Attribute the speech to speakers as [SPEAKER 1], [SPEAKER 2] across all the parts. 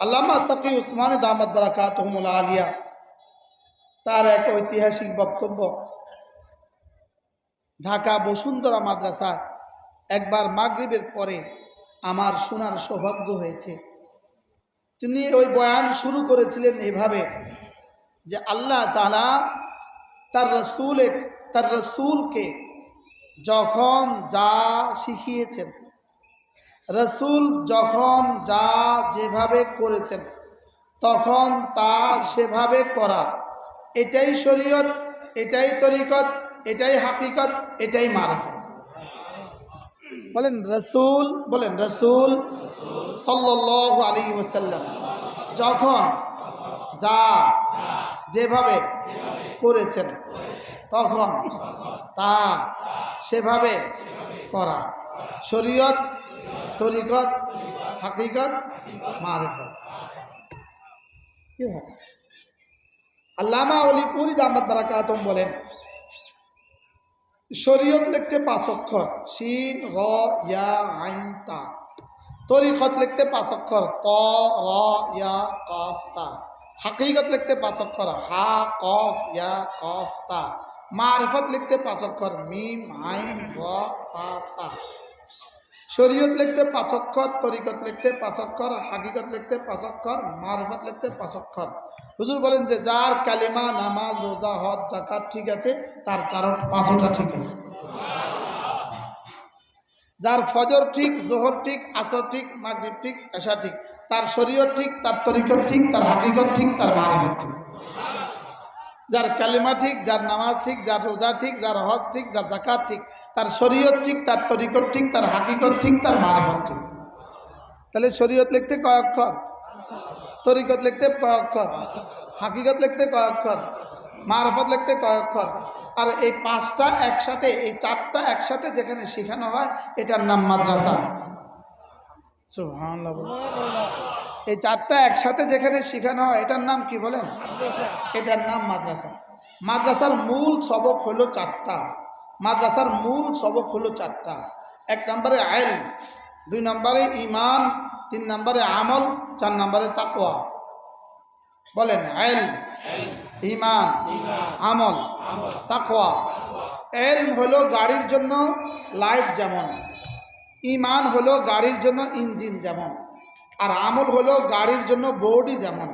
[SPEAKER 1] আল্লামা তাকি উসমানী দামাদ বারাকাত আলিয়া। তার এক ঐতিহাসিক বক্তব্য, ঢাকা বসুন্ধরা মাদ্রাসা একবার মাগরিবের পরে আমার শোনার সৌভাগ্য হয়েছে। তিনি ওই বয়ান শুরু করেছিলেন এভাবে যে আল্লাহ তালা তার রসুলে তার রসুলকে যখন যা শিখিয়েছেন রসুল যখন যা যেভাবে করেছেন, তখন তা সেভাবে করা। এটাই শরীয়ত, এটাই তরিকত, এটাই হাকিকত, এটাই মারফত। বলেন, রসুল বলেন, রসুল সাল্লাহ আলী ওসাল্লাম যখন যা যেভাবে করেছেন, তখন তা সেভাবে করা। শরীয়ত তরিকত, হাকিকত মারফত কি আল্লামা অলিপুরি দামাত বারাকাতম বলেন, শরীয়ত লিখতে পাঁচ অক্ষর, শিন, র, ইয়া, আইন, তা। তরিকত লিখতে পাঁচ অক্ষর, ত, র, ইয়া, কফ, তা। হাকিকত লিখতে পাঁচ অক্ষর, হা, কফ, ইয়া, কফ, তা। মারফত লিখতে পাঁচ অক্ষর, মিম, আইন, র, ফা, তা। শরীয়ত লিখতে পাঁচ অক্ষর, তরিকত লিখতে পাঁচ অক্ষর, হাকিকত লিখতে পাঁচ অক্ষর, মারফত লিখতে পাঁচ অক্ষর। হুজুর বলেন যে যার কালিমা, নামাজ, রোজা, হজ জাকাত ঠিক আছে, তার চার পাঁচটা ঠিক আছে। যার ফজর ঠিক, জোহর ঠিক, আসর ঠিক, মাগরিব ঠিক, এশা ঠিক, তার শরীয়ত ঠিক, তার তরিকত ঠিক, তার হাকিকত ঠিক, তার মারিফত ঠিক। যার কালিমা ঠিক, যার নামাজ ঠিক, যার রোজা ঠিক, যার হজ ঠিক, যার জাকাত ঠিক তার শরীয়ত ঠিক তার তরিকত ঠিক তার হাকিকত ঠিক তার মারফত ঠিক। তাহলে শরীয়ত লিখতে কয় অক্ষর তরিকত লিখতে কয় অক্ষর হাকিকত লিখতে কয় অক্ষর মারফত লিখতে কয় অক্ষর আর এই পাঁচটা একসাথে এই চারটা একসাথে যেখানে শেখানো হয় এটার নাম মাদ্রাসা। এই চারটা একসাথে যেখানে শেখানো হয় এটার নাম কি বলেন? এটার নাম মাদ্রাসা। মাদ্রাসার মূল সবক হলো চারটা। মাদ্রাসার মূল সবক হলো চারটা। এক নম্বরে আইল, দুই নম্বরে ইমান তিন নম্বরে আমল, চার নম্বরে তাকোয়া বলেন, আইল ইমান আমল তাকোয়া এলম হলো গাড়ির জন্য লাইট যেমন ইমান হলো গাড়ির জন্য ইঞ্জিন যেমন, আর আমল হলো গাড়ির জন্য বডি যেমন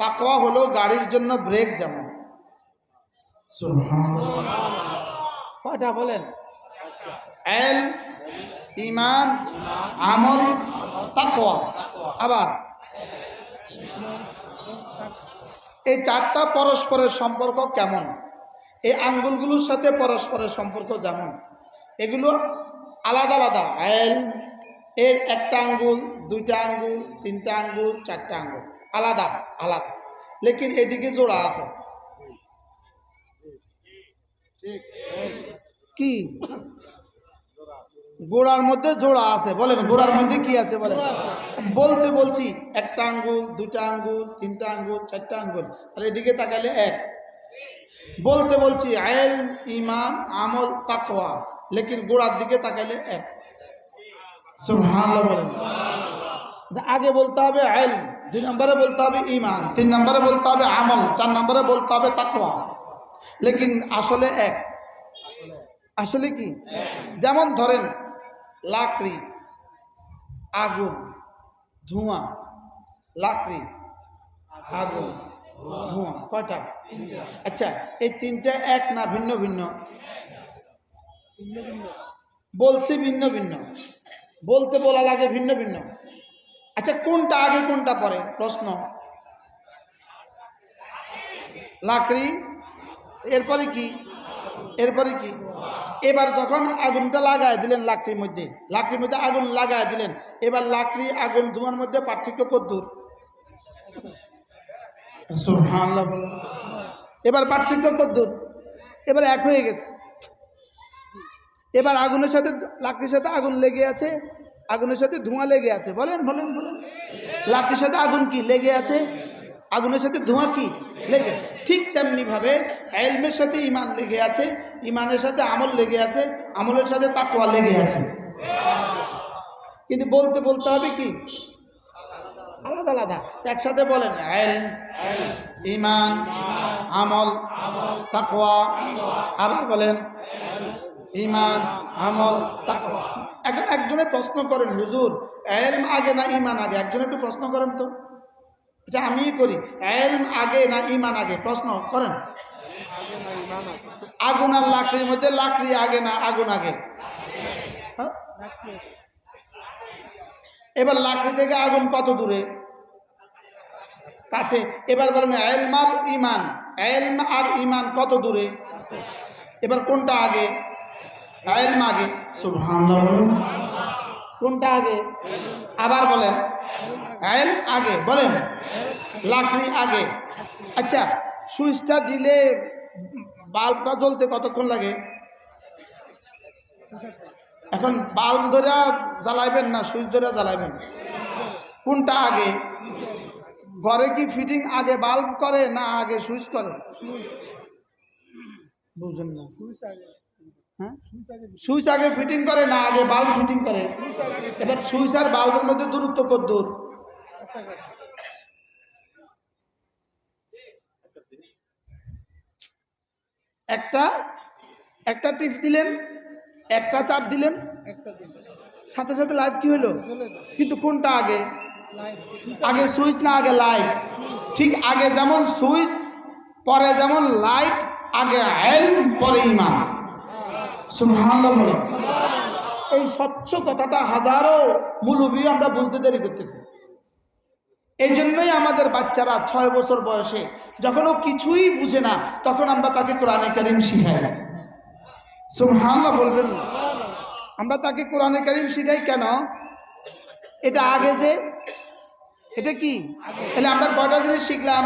[SPEAKER 1] তাকোয়া হলো গাড়ির জন্য ব্রেক যেমন। কয়টা বলেন? এল, ইমান, আমল, তাকওয়া। আবার, এই চারটা পরস্পরের সম্পর্ক কেমন? এই আঙ্গুলগুলোর সাথে পরস্পরের সম্পর্ক যেমন? এগুলো আলাদা আলাদা। এল, এর একটা আঙ্গুল, দুইটা আঙ্গুল, তিনটা আঙ্গুল, চারটা আঙ্গুল। আলাদা আলাদা। লেকিন এদিকে জোড়া আছে। কি? গোড়ার মধ্যে জোড়া আছে বলেন গোড়ার মধ্যে কি আছে বলেন? বলতে বলছি একটা আঙ্গুল দুটা আঙ্গুল তিনটা আঙ্গুল চারটা আঙ্গুল আর এদিকে তাকাইলে এক। বলতে বলছি আয়েল ইমান আমল তাকওয়া লেকিন গোড়ার দিকে তাকাইলে এক। বলেন। আগে বলতে হবে আইল দুই নম্বরে বলতে হবে ইমান তিন নম্বরে বলতে হবে আমল চার নম্বরে বলতে হবে তাকওয়া। লেকিন আসলে এক। আসলে কি? যেমন ধরেন, লাকড়ি, আগুন, ধোঁয়া, লাকড়ি, আগুন, ধোঁয়া, কয়টা? আচ্ছা এই তিনটা এক না ভিন্ন ভিন্ন? বলছি ভিন্ন ভিন্ন। বলতে বলা লাগে ভিন্ন ভিন্ন। আচ্ছা কোনটা আগে কোনটা পরে? প্রশ্ন। লাকড়ি এরপরে কি? এরপরে কি? এবার যখন আগুনটা লাগায় দিলেন লাকড়ির মধ্যে লাকড়ির মধ্যে আগুন লাগায় দিলেন, এবার লাকড়ি, আগুন ধোঁয়ার মধ্যে পার্থক্য কদ্দূর। এবার পার্থক্য কদ্দূর? এবার এক হয়ে গেছে। এবার আগুনের সাথে, লাকড়ির সাথে আগুন লেগে আছে, আগুনের সাথে ধোঁয়া লেগে আছে। বলেন বলেন বলেন। লাকড়ির সাথে আগুন কি? লেগে আছে। আগুনের সাথে ধোঁয়া কি? লেগে ঠিক তেমনিভাবে এলমের সাথে ইমান লেগে আছে ইমানের সাথে আমল লেগে আছে, আমলের সাথে তাকওয়া লেগে আছে। কিন্তু বলতে বলতে হবে কি? আলাদা আলাদা। একসাথে বলেন ইমান আমল, তাকওয়া। আবার বলেন ইমান আমল, তাকওয়া। এখন একজনে প্রশ্ন করেন, হুজুর, এলম আগে না ইমান আগে? একজনে একটু প্রশ্ন করেন তো। আচ্ছা আমি করি। এলম আগে না ইমান আগে? প্রশ্ন করেন। আগুন আর লাকড়ির মধ্যে, লাকড়ি আগে না আগুন আগে? হ্যাঁ? এবার লাকড়ি থেকে আগুন কত দূরে? কাছে। এবার বলেন, এলম আর ইমান এলম আর ইমান কত দূরে? এবার কোনটা আগে? এলম আগে। কোনটা আগে? আবার বলেন। এল আগে বলেন। লাকড়ি আগে। আচ্ছা সুইচটা দিলে বাল্বটা জ্বলতে কতক্ষণ লাগে? এখন বাল্ব ধরে জ্বালাইবেন না সুইচ ধরে জ্বালাইবেন? কোনটা আগে? ঘরে কি ফিটিং আগে বাল্ব করে না আগে সুইচ করে? বুঝলেন না। হ্যাঁ সুইচ আগে ফিটিং করে না আগে বাল্ব ফিটিং করে। এবার সুইচ আর বাল্বের মধ্যে দূরত্ব কত দূর? একটা একটা টিপ দিলেন একটা চাপ দিলেন সাথে সাথে লাইট কি হলো? কিন্তু কোনটা আগে? আগে সুইচ না আগে লাইট ঠিক আগে যেমন সুইচ পরে যেমন লাইট আগে আইল পরে ইমান। এই স্বচ্ছ কথাটা হাজারো মুলুবি আমরা বুঝতে দেরি করতেছি। এই জন্যই আমাদের বাচ্চারা ছয় বছর বয়সে যখন ও কিছুই বুঝে না, তখন আমরা তাকে কোরআনে কারিম শিখাই। সুবহানাল্লাহ বলবেন। আমরা তাকে কোরআনে কারিম শিখাই কেন? এটা আগে যে, এটা কি? তাহলে আমরা কয়টা জিনিস শিখলাম?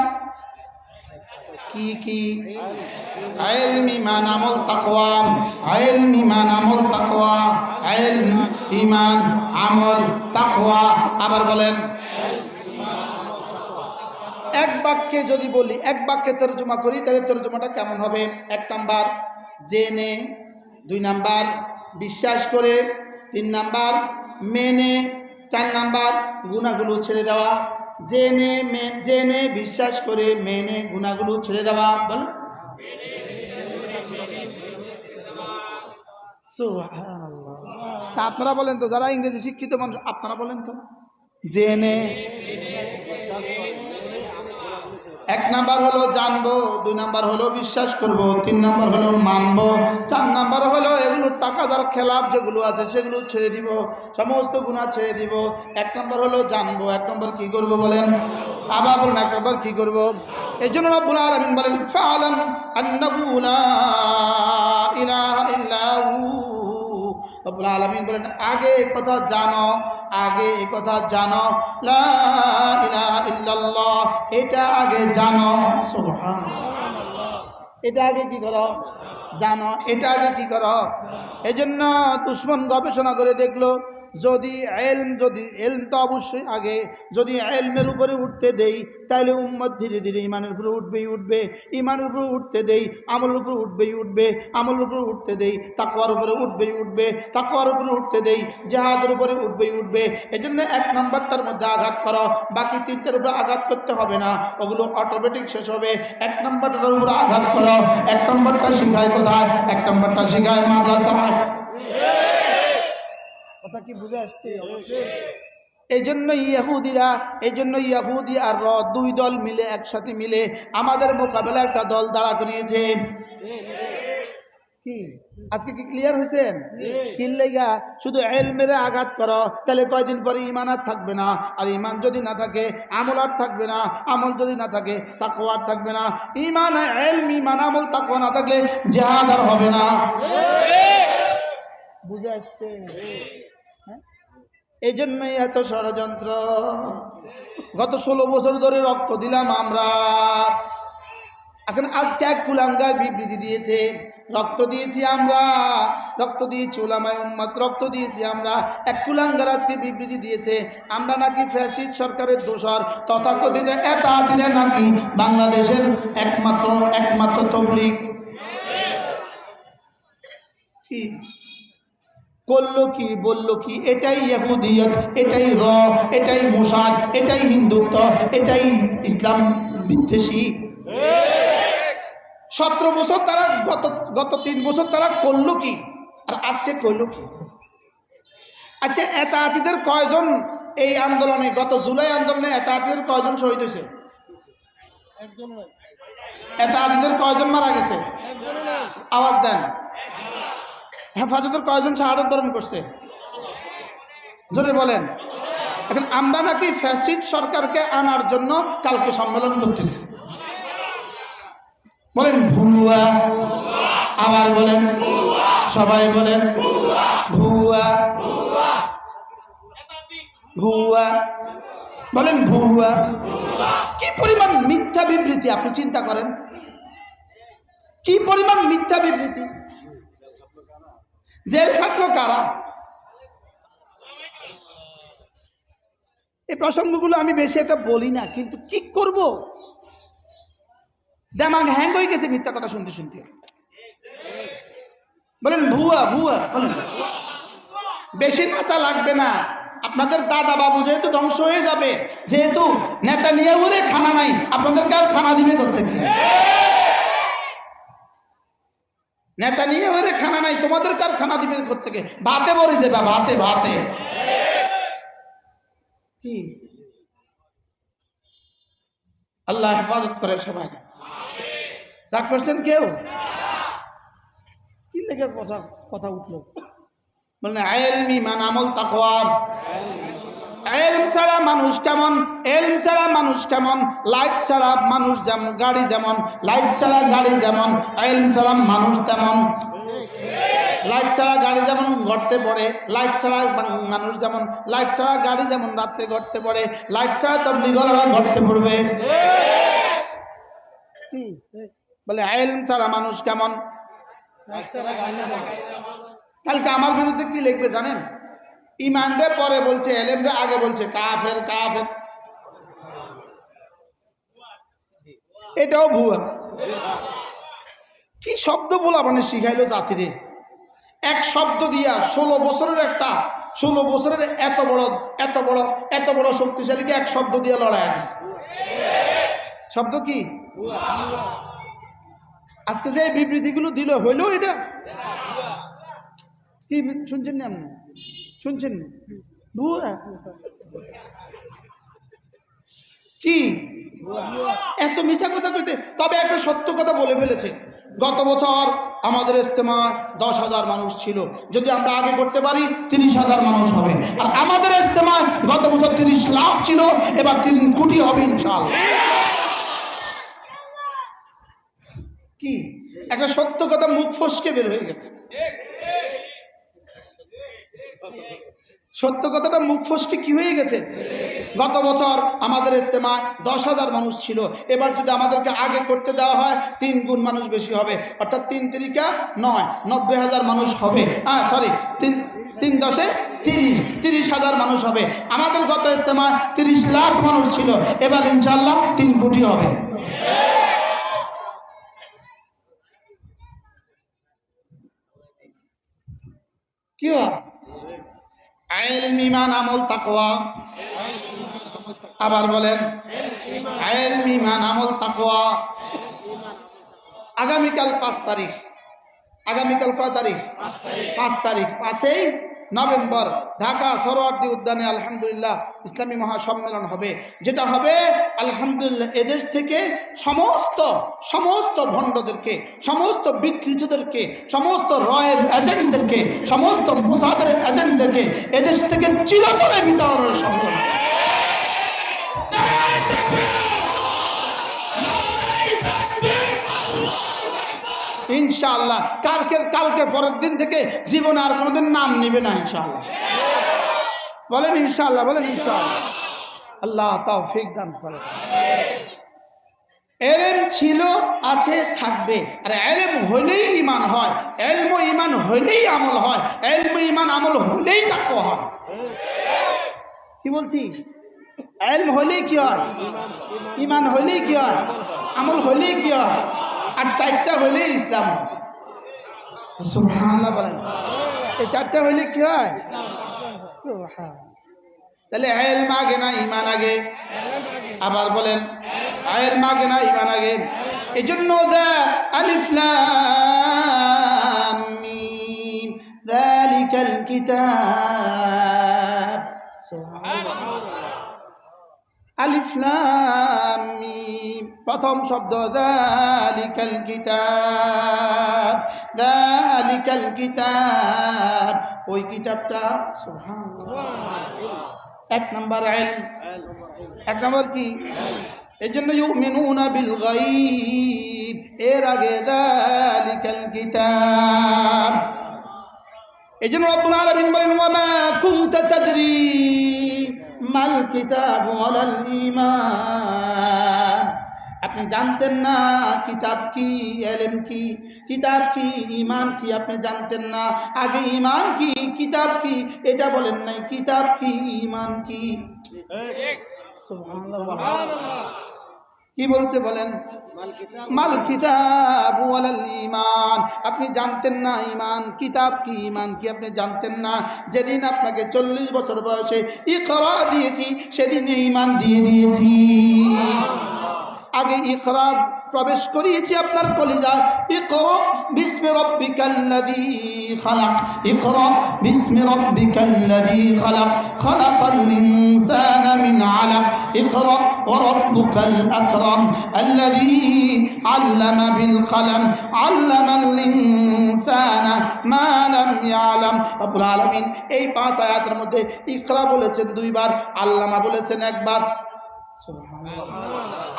[SPEAKER 1] কি কি? আইল ইমান আমল তাকওয়া আইল ইমান আমল তাকওয়া আমল তাকওয়া। আবার বলেন, এক বাক্যে যদি বলি, এক বাক্যে তর্জমা করি, তাহলে তর্জমাটা কেমন হবে? এক নাম্বার, জেনে। দুই নাম্বার, বিশ্বাস করে। তিন নাম্বার, মেনে। চার নাম্বার, গুণাগুলো ছেড়ে দেওয়া। জেনে জেনে বিশ্বাস করে মেনে গুণাগুলো ছেড়ে দেওয়া, বল। আপনারা বলেন তো, যারা ইংরেজি শিক্ষিত মানুষ, আপনারা বলেন তো। জেনে এক নাম্বার হলো জানব, দুই নাম্বার হলো বিশ্বাস করব, তিন নাম্বার হলো মানবো, চার নাম্বার হলো এগুলোর টাকা যার খেলাপ যেগুলো আছে সেগুলো ছেড়ে দিব, সমস্ত গুণা ছেড়ে দিব। এক নাম্বার হলো জানব, এক নম্বর কি করব বলেন? আবার বলুন, এক নম্বর কি করব? এই জন্য রব্বুল আলামিন বলেন, ফালাম আন্নাহু লা ইলাহা ইল্লাহু। রব্বুল আলামিন বলেন, আগে কথা জানো আগে এ কথা জানো। এটা আগে জানো। এটা আগে কি করো? জানো। এটা আগে কি করো? এজন্য দুশ্মন গবেষণা করে দেখল যদি এলম যদি এলম তো অবশ্যই আগে, যদি এলমের উপরে উঠতে দেই তাহলে উম্মত ধীরে ধীরে ইমানের উপরে উঠবেই উঠবে, ইমানের উপরে উঠতে দেই, আমলের উপরে উঠবেই উঠবে, আমলের উপরে উঠতে দেই তাকুয়ার উপরে উঠবেই উঠবে তাকুয়ার উপরে উঠতে দেই, জেহাদের উপরে উঠবেই উঠবে। এজন্য এক নম্বরটার মধ্যে আঘাত করো, বাকি তিনটার উপরে আঘাত করতে হবে না, ওগুলো অটোমেটিক শেষ হবে। এক নম্বরটার উপরে আঘাত করো, এক নম্বরটা শিখায় কোথায়? এক নম্বরটা শিখায় মাদ্রাসায়। কথা কি বুঝে আসছে? এই জন্য ইয়াহুদিরা এই জন্য ইয়াহুদি আর র দুই দল মিলে একসাথে মিলে আমাদের মোকাবেলা একটা দল দাঁড়া করিয়েছে। কি? আজকে কি ক্লিয়ার হয়েছেন? কিল্লেগা শুধু এলমেরে আঘাত করো তাহলে কয়দিন পরে ইমান আর থাকবে না। আর ইমান যদি না থাকে আমল আর থাকবে না। আমল যদি না থাকে তাকওয়া আর থাকবে না। ইমান এলম ইমান আমল তাকওয়া না থাকলে জেহাদ আর হবে না। বুঝে আসছে? এই জন্যই এত ষড়যন্ত্র। গত ষোলো বছর ধরে রক্ত দিলাম আমরা। এখন আজকে এক কুলাঙ্গার বিবৃতি দিয়েছে, রক্ত দিয়েছি আমরা, রক্ত দিয়েছি ওলামায় উম্মাদ, রক্ত দিয়েছি আমরা। এক কুলাঙ্গার আজকে বিবৃতি দিয়েছে, আমরা নাকি ফ্যাসিড সরকারের দোষর, তথাকথিত এতাদিনে নাকি বাংলাদেশের একমাত্র একমাত্র তবলিগ। কি? করল কি বলল কি এটাই ইহুদিয়ত এটাই র এটাই মোসাদ এটাই হিন্দুত্ব এটাই ইসলাম বিদ্বেষী। সতেরো বছর তারা গত গত তিন বছর তারা করল কি? আর আজকে করল কি? আচ্ছা এতাচিদের কয়জন এই আন্দোলনে গত জুলাই আন্দোলনে এতাচিদের কয়জন শহীদ হয়েছে? এতাচিদের কয়জন মারা গেছে? আওয়াজ দেন। হেফাজতের কয়জন শাহাদত বরণ করছে? জোরে বলেন। এখন আমরা নাকি ফ্যাসিড সরকারকে আনার জন্য কালকে সম্মেলন করতেছি। বলেন, ভুয়া। আবার বলেন, সবাই বলেন, ভুয়া। ভুয়া। বলেন, ভুয়া। কি পরিমাণ মিথ্যা বিবৃতি, আপনি চিন্তা করেন? কি পরিমাণ মিথ্যা বিবৃতি? জেল খাটলো কারা? এই প্রসঙ্গগুলো আমি বেশি একটা বলি না, কিন্তু কি করব? দেমাগ হ্যাং হয়ে গেছে মিথ্যা কথা শুনতে শুনতে। বলেন, ভুয়া ভুয়া, বলেন। বেশি নাচা লাগবে না। আপনাদের দাদা বাবু যেহেতু ধ্বংস হয়ে যাবে, যেহেতু নেতা নিয়ে খানা নাই, আপনাদেরকে আর খানা দিবে কোথেকে নেতা নিয়ে ওরে খানা নাই, তোমাদের কার খানা দিবে থেকে ভাতে বলে যাবে ভাতে ভাতে। কি? আল্লাহ হেফাজত করে সবাই। ডাক করছেন কেউ? কি লেগে কথা কথা উঠল? বললেন আয়েলমি মান আমল তাকওয়াম এলম ছাড়া মানুষ কেমন? এলম ছাড়া মানুষ কেমন? লাইট ছাড়া মানুষ যেমন, গাড়ি যেমন, লাইট ছাড়া গাড়ি যেমন, এলম ছাড়া মানুষ তেমন। লাইট ছাড়া গাড়ি যেমন গড়তে পড়ে, লাইট ছাড়া মানুষ যেমন, লাইট ছাড়া গাড়ি যেমন রাত্রে গড়তে পড়ে, লাইট ছাড়া তবলিগলরা গড়তে পড়বে। বলে, এলম ছাড়া মানুষ কেমন? কালকে আমার বিরুদ্ধে কি লিখবে জানেন? ইমানরে পরে বলছে এলেমরে আগে বলছে, কাফের কাফের। এটাও ভুয়া। কি শব্দ বলা মানে শিখাইলো জাতিরে? এক শব্দ দিয়া ষোলো বছরের একটা, ষোলো বছরের এত বড় এত বড় এত বড় শক্তিশালীকে এক শব্দ দিয়ে লড়াই দিছে। শব্দ কি? আজকে যে বিবৃতিগুলো দিল, হইল এটা? কি শুনছেন না আপনি? শুনছেন? ভুয়া? কি? এত মিশা কথা কইতে? তবে একটা সত্য কথা বলে ফেলেছে। গত বছর আমাদের ইস্তেমা দশ হাজার মানুষ ছিল। যদি আমরা আগে করতে পারি তিরিশ হাজার মানুষ হবে। আর আমাদের ইস্তেমা গত বছর তিরিশ লাখ ছিল এবার তিন কোটি হবে ইনশাআল্লাহ। কি? একটা সত্য কথা মুখ ফসকে বের হয়ে গেছে। সত্য কথাটা মুখ ফসকে কি হয়ে গেছে? গত বছর আমাদের ইস্তেমা দশ হাজার মানুষ ছিল। এবার যদি আমাদেরকে আগে করতে দেওয়া হয়, তিন গুণ মানুষ বেশি হবে। অর্থাৎ তিন তিরিকা নয়, নব্বই হাজার মানুষ হবে। হ্যাঁ সরি তিন তিন দশে তিরিশ তিরিশ হাজার মানুষ হবে। আমাদের গত ইস্তেমা তিরিশ লাখ মানুষ ছিল। এবার ইনশাল্লাহ তিন কোটি হবে। কি হয় আবার বলেন আমল আগামীকাল পাঁচ তারিখ। আগামীকাল কয় তারিখ? পাঁচ তারিখ। পাঁচই নভেম্বর, ঢাকা সরোয়ার্দী উদ্যানে আলহামদুলিল্লাহ ইসলামী মহাসম্মেলন হবে, যেটা হবে আলহামদুলিল্লাহ এদেশ থেকে সমস্ত সমস্ত ভণ্ডদেরকে, সমস্ত বিকৃতদেরকে সমস্ত রয়ের এজেন্টদেরকে, সমস্ত মুসাদের এজেন্টদেরকে এদেশ থেকে চিরতরে বিতরণের সম্ভব ইনশাআল্লাহ। কালকে কালকে পরের দিন থেকে জীবনে আর কোনোদিন নাম নিবে না ইনশাআল্লাহ। বলেন ইনশাআল্লাহ বলেন ইনশাআল্লাহ। আল্লাহ তাওফিক দান করে। এলেম ছিল, আছে, থাকবে। আর এলেম হইলেই ইমান হয়, এলম ইমান হইলেই আমল হয়, এলম ইমান আমল হইলেই তাকওয়া হয়। কি বলছি? এলম হইলেই কি হয়? ইমান হইলেই কি হয়? আমল হইলেই কি হয়? আর চারটা হইলেই ইসলাম বলেন। এই চারটা হইলে কি হয়। তাহলে এলম আগে না ইমান আগে। আবার বলেন এলম আগে না ইমান আগে। এই জন্য দা আলিফ লাম মিম যালিকাল কিতাব। আলিফ লাম মিম প্রথম শব্দ যালিকাল কিতাব যালিকাল কিতাব ওই কিতাবটা, সুবহানাল্লাহ। এক নম্বর ইলম এক নম্বর কি? এই জন্য ইউমিনুনা বিল গায়ব। এর আগে যালিকাল কিতাব এই জন্য রব্বুল আলামিন বলেন ওয়ামা কুনতা তাদরি কিতাব ওয়ালাল ঈমান। আপনি জানতেন না কিতাব কি এলেম কি কিতাব কি ইমান কি আপনি জানতেন না? আগে ইমান কি কিতাব কি? এটা বলেন নাই কিতাব কি ইমান কি? সুবহানাল্লাহ। কি বলছে বলেন? মাল কিতাব ইমান আপনি জানতেন না ইমান কিতাব কি ইমান কি আপনি জানতেন না? যেদিন আপনাকে চল্লিশ বছর বয়সে ইকরা দিয়েছি, সেদিন ইমান দিয়ে দিয়েছি। আগে ইকরা প্রবেশ করিয়েছি আপনার কলিজা। ইকরা বিস্মি রব্বিকাল্লাযী খালাক। ইকরা বিস্মি রব্বিকাল্লাযী খালাক। খালাকাল ইনসানা মিন আলাক। ইকরা ওয়া রাব্বুকাল আকরাম। আল্লাযী আল্লামা বিল কলম আল্লামাল ইনসানা মা লাম ইয়ালাম। এই পাঁচ আয়াতের মধ্যে ইকরা বলেছেন দুইবার, আল্লামা বলেছেন একবার।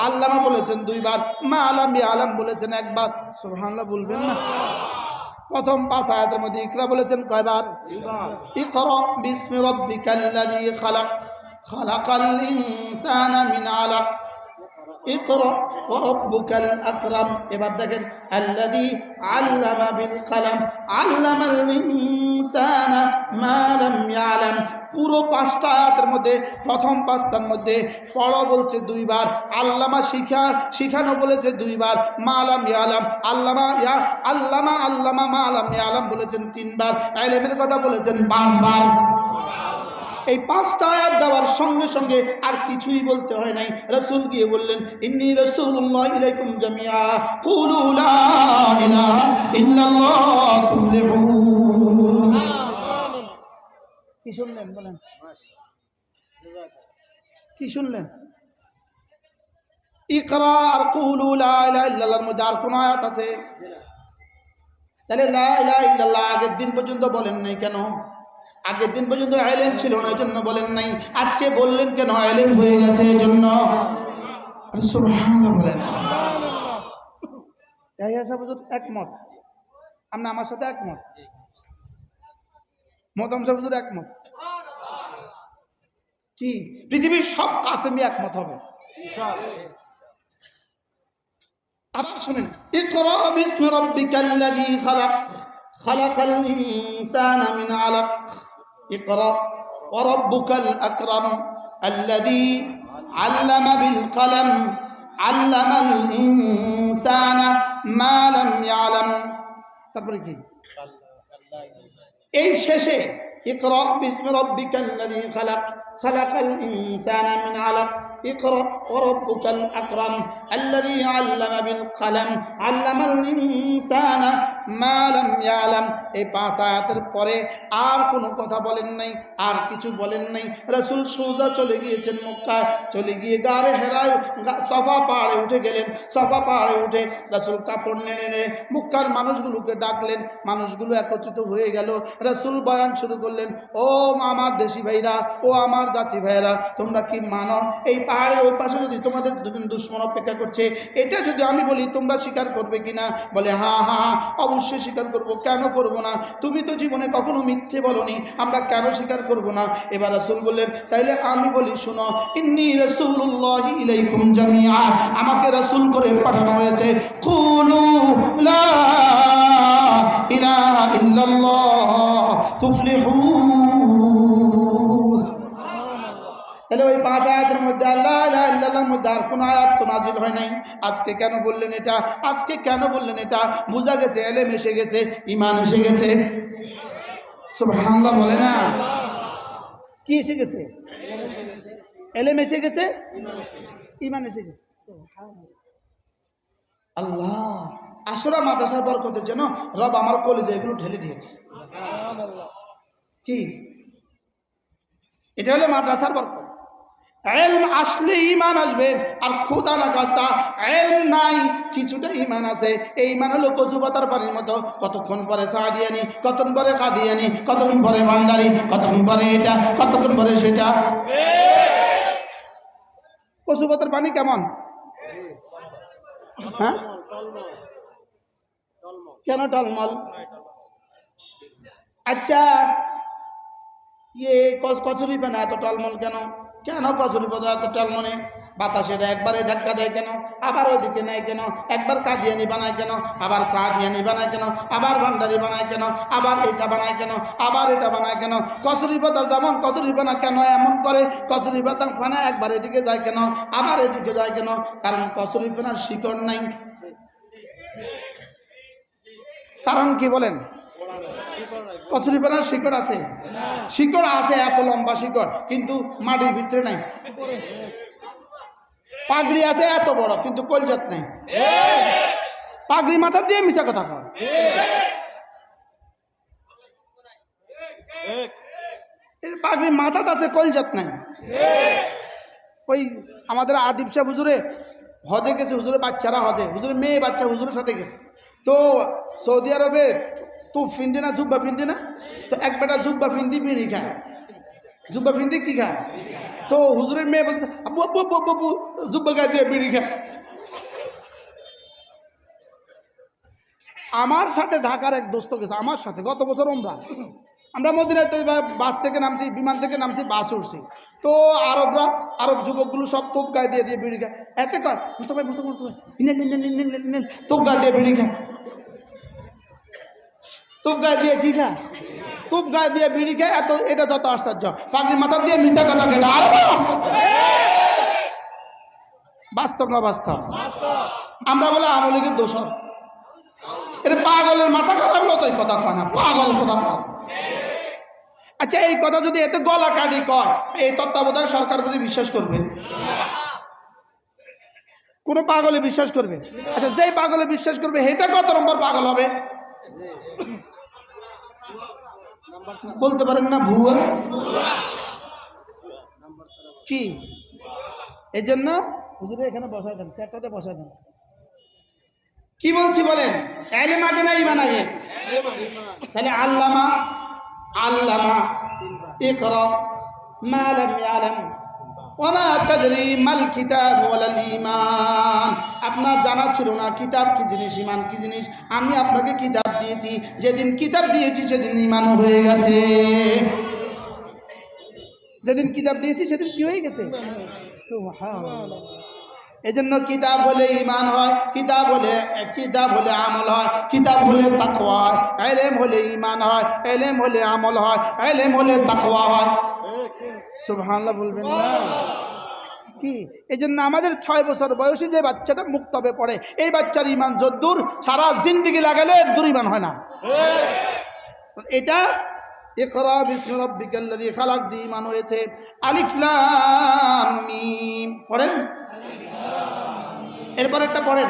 [SPEAKER 1] আল্লামা বলেছেন দুইবার, মা আলাম বি আলাম বলেছেন একবার। সুবহানাল্লাহ বলবেন না। প্রথম পাঁচ আয়াতের মধ্যে ইকরা বলেছেন কয়বার? ইকরা, বিসমি রাব্বিকাল্লাযী খালাক। খালাকাল ইনসানা মিন আলাক। এবার দেখেন বিল কলম মা পুরো পাঁচটা আয়াতের মধ্যে, প্রথম পাঁচটার মধ্যে পড়ো বলছে দুইবার, আল্লামা শিখা, শিখানো বলেছে দুইবার মালাম ইয়ালাম, আল্লামা ইয়া, আল্লামা আল্লামা মালাম ইয়ালাম বলেছেন তিনবার এলেমের কথা বলেছেন পাঁচবার। এই পাঁচটা আয়াত দেওয়ার সঙ্গে সঙ্গে আর কিছুই বলতে হয় নাই। রসুল গিয়ে বললেন, ইন্নি ইলাইকুম জামিয়া কি শুনলেন বলেন? কি শুনলেন? আর আর আয়াত আছে? তাহলে আগের দিন পর্যন্ত বলেন নাই কেন? আগের দিন পর্যন্ত আইলেম ছিল না এই জন্য বলেন নাই। আজকে বললেন কেন আইলেম হয়ে গেছে এই জন্য বলেন একমত। আপনি আমার সাথে একমত। মদম সাহেব একমত। কি পৃথিবীর সব কাসেমি একমত হবে। আবার শুনেন। ইকরা বিসমি রাব্বিকাল্লাযী খালাক। খালাকাল ইনসানা মিন আলাক। ইকরা ওয়া রাব্বুকাল আকরাম আল্লাযী আল্লামা বিল কলম আল্লামাল ইনসানা মা লাম ইয়ালাম তারপরে কি এই শেষে ইকরা বিসমি রাব্বিকাল্লাযী খালাক খালাকাল ইনসানা মিন আলাক اقرأ وربك الأكرم الذي علم بالقلم علم الإنسان মালাম ইয়ালাম। এই পাঁচ আয়াতের পরে আর কোনো কথা বলেন নাই, আর কিছু বলেন নাই। রসুল সৌজা চলে গিয়েছেন মক্কা চলে গিয়ে গাড়ে হেরায় সফা পাহাড়ে উঠে গেলেন। সফা পাহাড়ে উঠে রসুল কাপড় নেড়ে নে মক্কার মানুষগুলোকে ডাকলেন। মানুষগুলো একত্রিত হয়ে গেল। রসুল বয়ান শুরু করলেন, ও আমার দেশি ভাইরা, ও আমার জাতি ভাইরা, তোমরা কি মানো? এই পাহাড়ের ওই পাশে যদি তোমাদের দুজন দুশ্মন অপেক্ষা করছে, এটা যদি আমি বলি তোমরা স্বীকার করবে কিনা? বলে, হা হা হা অবশ্যই স্বীকার করব। কেন করব না? তুমি তো জীবনে কখনো মিথ্যে বলনি। আমরা কেন স্বীকার করব না? এবার রাসুল বললেন, তাইলে আমি বলি, শুনো, ইন্নি রাসূলুল্লাহ ইলাইকুম জামিয়া আমাকে রাসূল করে পাঠানো হয়েছে, কুলু লা ইলাহা ইল্লাল্লাহ তুফলিহুন তাহলে ওই পাঁচ আয়াতের মধ্যে আল্লাহ ইলাহা ইল্লাল্লাহর মধ্যে আর কোন আয়াত তো নাজিল হয় নাই। আজকে কেন বললেন এটা? আজকে কেন বললেন এটা? বোঝা গেছে এলেম এসে গেছে ইমান এসে গেছে। সুবহানাল্লাহ বলে না? কি এসে গেছে? এলেম এসে গেছে? ইমান এসে গেছে। আল্লাহ আসরা মাদ্রাসার বরকতের জন্য রব আমার কলেজে এগুলো ঢেলে দিয়েছে। কি? এটা হলো মাদ্রাসার বরকত। এলম আসলে ইমান আসবে, আর খোদা না কাস্তা এলম নাই কিছুটা ইমান আছে। এই ইমান হলো কচু পাতার পানির মতো। কতক্ষণ পরে সাদিয়ানি কতক্ষণ পরে কাদিয়ানি কতক্ষণ পরে ভান্ডারি, কতক্ষণ পরে এটা, কতক্ষণ পরে সেটা। কচু পাতার পানি কেমন? হ্যাঁ? কেন টলমল? আচ্ছা ইয়ে কচ, কচুরি পানা এত টলমল কেন? কেন কচুরি পাতা এত টলমলে বাতাসে একবারে ধাক্কা দেয় কেন? আবার ওইদিকে নেয় কেন? একবার কাদিয়ানি বানায় কেন? আবার সাদিয়ানি বানায় কেন? আবার ভান্ডারি বানায় কেন? আবার এটা বানায় কেন? আবার এটা বানায় কেন? কচুরি পাতার যেমন কচুরি পানা কেন? এমন করে কচুরি পাতা পানা একবার এদিকে যায় কেন? আবার এদিকে যায় কেন? কারণ কচুরি পানার শিকড় নাই। কারণ কি বলেন? কচুরি পানার শিকড় আছে? শিকড় আছে এত লম্বা শিকড়, কিন্তু মাটির ভিতরে নাই। পাগড়ি আছে, এত বড়, কিন্তু কলজাত নাই। পাগড়ি মাথা দিয়ে মিশা কথা কর পাগড়ি মাথাতে আছে কলজাত নাই। ওই আমাদের আদিব শাহ হুজুরে, হজে গেছে, হুজুরে বাচ্চারা হজে, হুজুরে মেয়ে বাচ্চা হুজুরের সাথে গেছে। তো সৌদি আরবে তো ফিন্দি না জুব্বা ফিন্দি না তো এক বেটা জুব্বা ফিন্দি বিড়ি খায় জুব্বা ফিন্দি কি খায় তো হুজুরের মেয়ে বলছে আব্বু আব্বু আব্বু আব্বু, জুব্বা গায়ে দিয়ে বিড়ি খায় আমার সাথে ঢাকার এক দোস্ত গেছে আমার সাথে গত বছর আমরা আমরা মদিনায় তো বাস থেকে নামছি বিমান থেকে নামছি বাস উঠছি। তো আরবরা আরব যুবকগুলো সব তোপ গায়ে দিয়ে দিয়ে বিড়ি খায়। এতে কয়? মুস্তফা মুস্তফা মুস্তফা তোপ গায়ে দিয়ে বিড়ি খায়। তোপ গায়ে দিয়ে কি খায় তুপ গায়ে দিয়ে বিড়ি খায় এত, এটা যত আশ্চর্য। পাগড়ি মাথা দিয়ে মিশা কথা কেটে আরও। বাস্তব না বাস্তব? আমরা বলে আমলিকের দোষর এটা পাগলের মাথা খারাপ হলো, তো কথা কয় না। পাগল কথা কয়। আচ্ছা এই কথা যদি এতে গলা কাটি কয়, এই তত্ত্বাবধায়ক সরকার বুঝি বিশ্বাস করবে? কোন পাগলে বিশ্বাস করবে? আচ্ছা যেই পাগলে বিশ্বাস করবে এটা কত নম্বর পাগল হবে? বলতে পারেন না ভুয়া? কি? এই জন্য হুজুরে এখানে বসাই দেন চারটাতে বসাই দেন। কি বলছি বলেন? এলেম আগে না ইমান আগে? তাহলে আল্লামা আল্লামা ইকরা মা লাম ইয়ালাম। কিতাব ঈমান। আপনার জানা ছিল না কিতাব কি জিনিস ইমান কি জিনিস। আমি আপনাকে কিতাব দিয়েছি, যেদিন কিতাব দিয়েছি সেদিন ঈমানও হয়ে গেছে। যেদিন কিতাব দিয়েছি সেদিন কি হয়ে গেছে? সুবহানাল্লাহ। এজন্য কিতাব হলে ইমান হয়, কিতাব হলে কিতাব হলে আমল হয়, কিতাব হলে তাকওয়া হয়। এলেম হলে ইমান হয়, এলেম হলে আমল হয়, এলেম হলে তাকওয়া হয়। সুবহানাল্লাহ বলবেন না। কি? এই জন্য আমাদের ছয় বছর বয়সী যে বাচ্চাটা মুক্তবে পড়ে, এই বাচ্চার ইমান যদ্দূর, সারা জিন্দিগি লাগালে দূর ইমান হয় না। এটা ইকরা বিসমি রাব্বিকাল্লাযী খালাক দিয়ে ইমান হয়েছে। আলিফ লাম মিম। পড়েন? এরপর একটা পড়েন।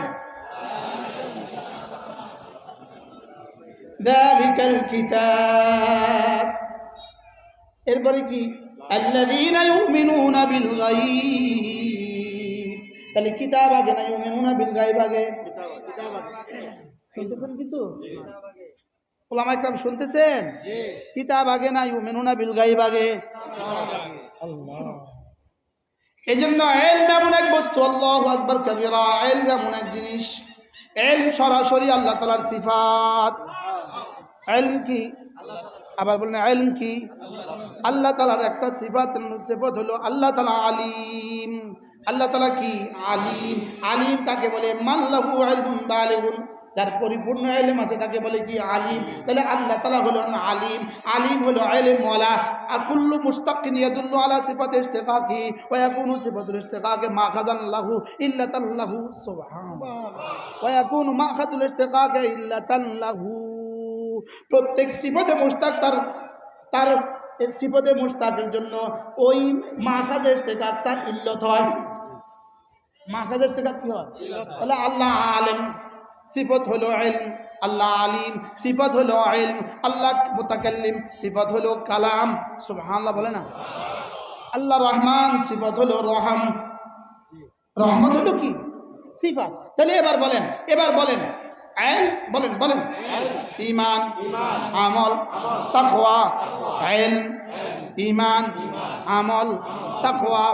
[SPEAKER 1] দালিকাল কিতাব। এরপরে কি? তাহলে কিতাব আগে না ইউমিনুনা বিল গায়ব আগে? শুনতেছেন কিছু? ওলামা ইকরাম শুনতেছেন? কিতাব আগে না ইউমিনুনা বিল গায়ব আগে? এই জন্য এলম এমন এক বস্তু, আল্লাহ আকবর কবিরা, এলম এমন এক জিনিস। এলম সরাসরি আল্লাহ তালার সিফাত। এলম কি? আবার বললেন এলম কি? আল্লাহ তালার একটা সিফাত, সিফত হলো আল্লাহ তালা আলিম। আল্লাহ তালা কি? আলিম। আলিম তাকে বলে মাল্লাহু আলমুন বালিগুন। যার পরিপূর্ণ এলেম আছে তাকে বলে কি? আলিম। তাহলে আল্লাহ তালা হলো আলিম। আলিম হলো এলেম ওয়ালা। আর কুল্লু মুস্তাকিন ইয়াদুল্লু আলা সিফাত ইস্তিকাকি ইয়াকুনু সিফাতুল ইস্তিকাকি লাহু ইল্লাতান লাহু। সুবহানাল্লাহ। ওয়া ইয়াকুনু মাখাতুল ইস্তিকাকি ইল্লাতান লাহু। প্রত্যেক সিফাতে মুস্তাক তার তার সিফতে মুস্তাকের জন্য ওই মাখাজের থেকে তার ইল্লত হয়। মাখাজের থেকে কি হয়? তাহলে আল্লাহ আলেম সিফত হলো ইলম আল্লাহ আলিম সিফত হলো ইলম আল্লাহ মুতাকাল্লিম সিফত হলো কালাম সুবহানাল্লাহ বলে না? আল্লাহ রহমান সিফত হলো রহম। রহমত হলো কি? সিফাত। তাহলে এবার বলেন এবার বলেন আইন বলেন বলেন। ইমান আমল তাকওয়া। আইন ইমান আমল তাকওয়া।